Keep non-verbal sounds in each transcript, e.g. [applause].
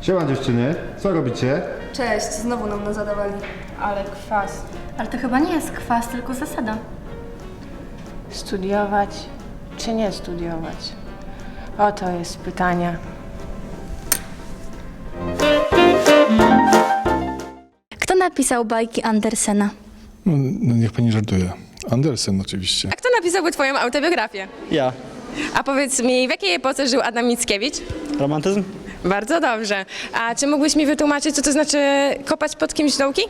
Siema dziewczyny, co robicie? Cześć, znowu nam na zadawali. Ale kwas. Ale to chyba nie jest kwas, tylko zasada. Studiować czy nie studiować? Oto jest pytanie. Kto napisał bajki Andersena? No, no niech pani żartuje. Andersen oczywiście. A kto napisałby twoją autobiografię? Ja. A powiedz mi, w jakiej epoce żył Adam Mickiewicz? Romantyzm? Bardzo dobrze. A czy mógłbyś mi wytłumaczyć, co to znaczy kopać pod kimś dołki?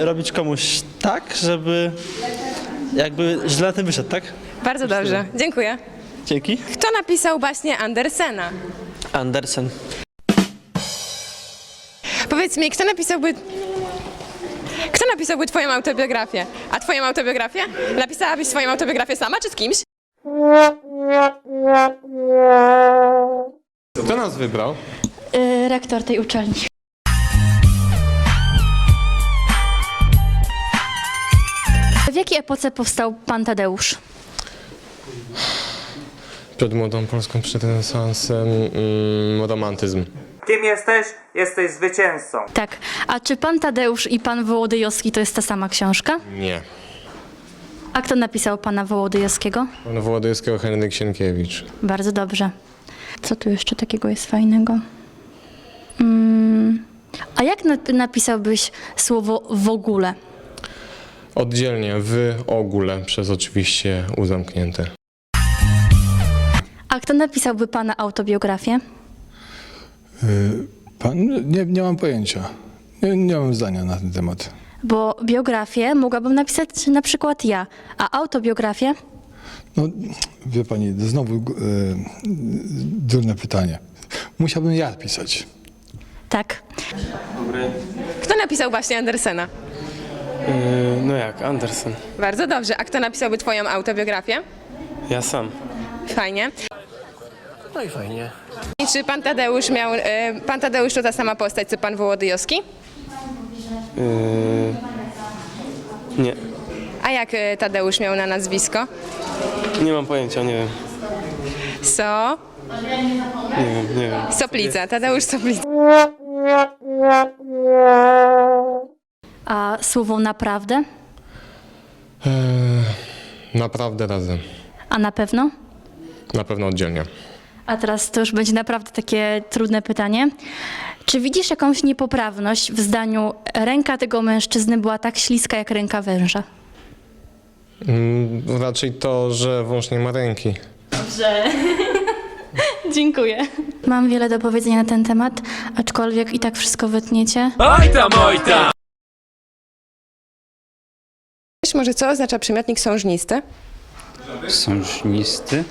E, robić komuś tak, żeby jakby źle na tym wyszedł, tak? Bardzo dobrze, dziękuję. Dzięki. Kto napisał baśnie Andersena? Andersen. Powiedz mi, kto napisałby... Kto napisałby twoją autobiografię? A twoją autobiografię? Napisałabyś swoją autobiografię sama czy z kimś? Kto nas wybrał? Yy, rektor tej uczelni. W jakiej epoce powstał pan Tadeusz? Przed młodą Polską, przed renesansem, mm, romantyzm. Kim jesteś? Jesteś zwycięzcą. Tak. A czy pan Tadeusz i pan Wołodyjowski to jest ta sama książka? Nie. A kto napisał pana Wołodyjowskiego? Pan Wołodyjskiego Henryk Sienkiewicz. Bardzo dobrze. Co tu jeszcze takiego jest fajnego? Mm. A jak nap- napisałbyś słowo w ogóle? Oddzielnie, w ogóle, przez oczywiście U zamknięte. A kto napisałby pana autobiografię? Y, Pan? Nie, nie mam pojęcia. Nie, nie mam zdania na ten temat. Bo biografię mogłabym napisać na przykład ja, a autobiografię? No, wie pani, znowu y, durne pytanie. Musiałbym ja pisać. Tak. Kto napisał baśnie Andersena? No jak, Andersen. Bardzo dobrze. A kto napisałby twoją autobiografię? Ja sam. Fajnie. No i fajnie. I czy pan Tadeusz miał... E, pan Tadeusz to ta sama postać, co pan Wołodyjowski? Yy... Nie, A jak e, Tadeusz miał na nazwisko? nie mam pojęcia, nie wiem. So... Nie wiem, nie wiem. Soplica. Tadeusz Soplica. A słowo naprawdę? Eee, naprawdę razem. A na pewno? Na pewno oddzielnie. A teraz to już będzie naprawdę takie trudne pytanie. Czy widzisz jakąś niepoprawność w zdaniu ręka tego mężczyzny była tak śliska jak ręka węża? Mm, raczej to, że wąż nie ma ręki. [laughs] Dziękuję. Mam wiele do powiedzenia na ten temat, aczkolwiek i tak wszystko wytniecie. Wiesz może co oznacza przymiotnik sążnisty? Sążnisty?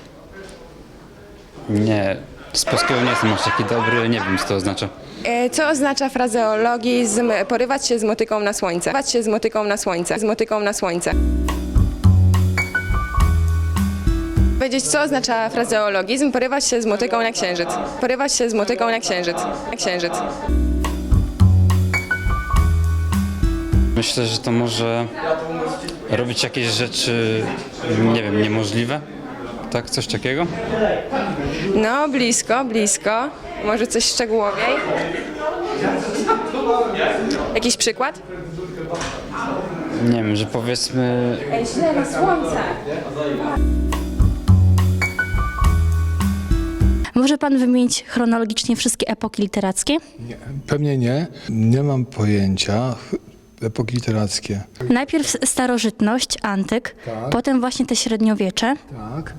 Nie, z polskiego nie jestem aż taki dobry, nie wiem co to oznacza. E, Co oznacza frazeologizm porywać się z motyką na słońce? Porywać się z motyką na słońce. Z motyką na słońce. Powiedzieć, co oznacza frazeologizm porywać się z motyką na księżyc. Porywać się z motyką na księżyc. Na księżyc. Myślę, że to może robić jakieś rzeczy, nie wiem, niemożliwe? Tak, coś takiego? No, blisko, blisko. Może coś szczegółowiej? Jakiś przykład? Nie wiem, że powiedzmy, Ej, źle na słońce. Może pan wymienić chronologicznie wszystkie epoki literackie? Nie, pewnie nie. Nie mam pojęcia. Epoki literackie. Najpierw starożytność, antyk, Tak. potem właśnie te średniowiecze. Tak.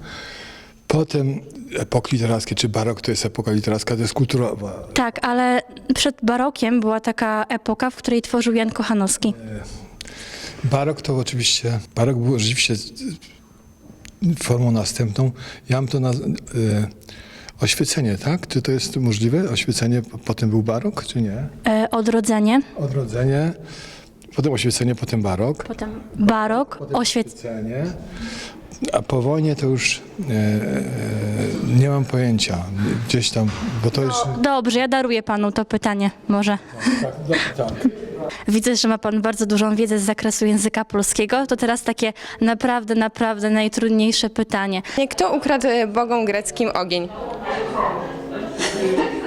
Potem epoki literackie, czy barok to jest epoka literacka, to jest kulturowa. Tak, ale przed barokiem była taka epoka, w której tworzył Jan Kochanowski. Barok to oczywiście, barok był rzeczywiście formą następną. Ja mam to na, y, oświecenie, tak? Czy to jest możliwe? Oświecenie, po- potem był barok, czy nie? E, odrodzenie, Odrodzenie, potem oświecenie, potem barok. potem barok, oświecenie. Oświecenie. A po wojnie to już e, e, nie mam pojęcia. Gdzieś tam, bo to jest... Dobrze, ja daruję panu to pytanie, może. Tak. Widzę, że ma pan bardzo dużą wiedzę z zakresu języka polskiego. To teraz takie naprawdę, naprawdę najtrudniejsze pytanie. Kto ukradł e, bogom greckim ogień?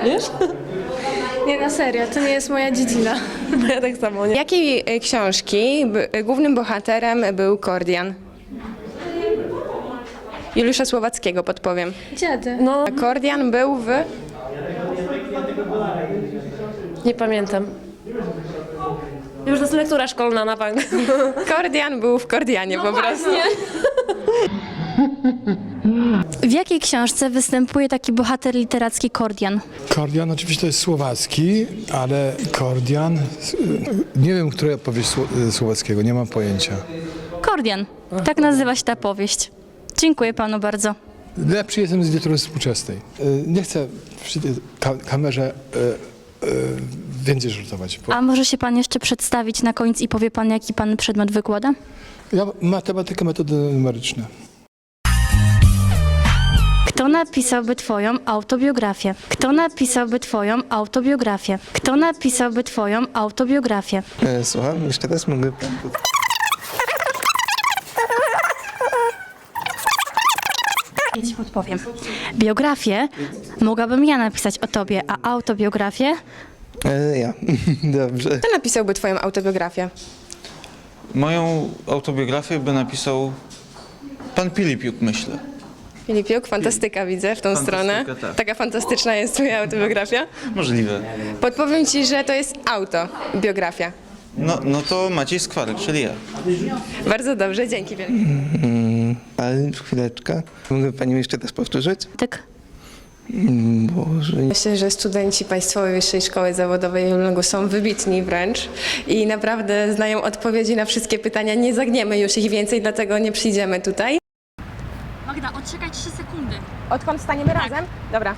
Wiesz? Nie, na serio, to nie jest moja dziedzina. [laughs] Ja tak samo, nie? Jakiej e, książki b- głównym bohaterem był Kordian? Juliusza Słowackiego podpowiem. Dziady. No. Kordian był w... Nie pamiętam. Już to jest lektura szkolna na bank. Kordian był w Kordianie po prostu. [laughs] W jakiej książce występuje taki bohater literacki Kordian? Kordian oczywiście to jest słowacki, ale Kordian, y, nie wiem, która powieść y, słowackiego, nie mam pojęcia. Kordian. Tak nazywa się ta powieść. Dziękuję panu bardzo. Lepszy jestem z literatury współczesnej. Y, Nie chcę przy kamerze więcej żartować. bo A może się pan jeszcze przedstawić na koniec i powie pan, jaki pan przedmiot wykłada? Ja matematyka, metody numeryczne. Kto napisałby twoją autobiografię? Kto napisałby twoją autobiografię? Kto napisałby twoją autobiografię? E, słucham, jeszcze raz mogę... Ja ci podpowiem. Biografię mogłabym ja napisać o tobie, a autobiografię E, ja. [laughs] Dobrze. Kto napisałby twoją autobiografię? Moją autobiografię by napisał pan Pilipiuk, myślę. Filipiuk, fantastyka widzę w tą stronę. tak. Taka fantastyczna jest twoja autobiografia. Możliwe. Podpowiem ci, że to jest autobiografia. No, no to Maciej Skwarek, czyli ja. Bardzo dobrze, dzięki wielkie. Ale chwileczkę. Mogę Pani jeszcze raz powtórzyć? tak Boże. Myślę, że studenci Państwowej Wyższej Szkoły Zawodowej Julnego są wybitni wręcz i naprawdę znają odpowiedzi na wszystkie pytania. Nie zagniemy już ich więcej, dlatego nie przyjdziemy tutaj. Odkąd staniemy razem? Dobra.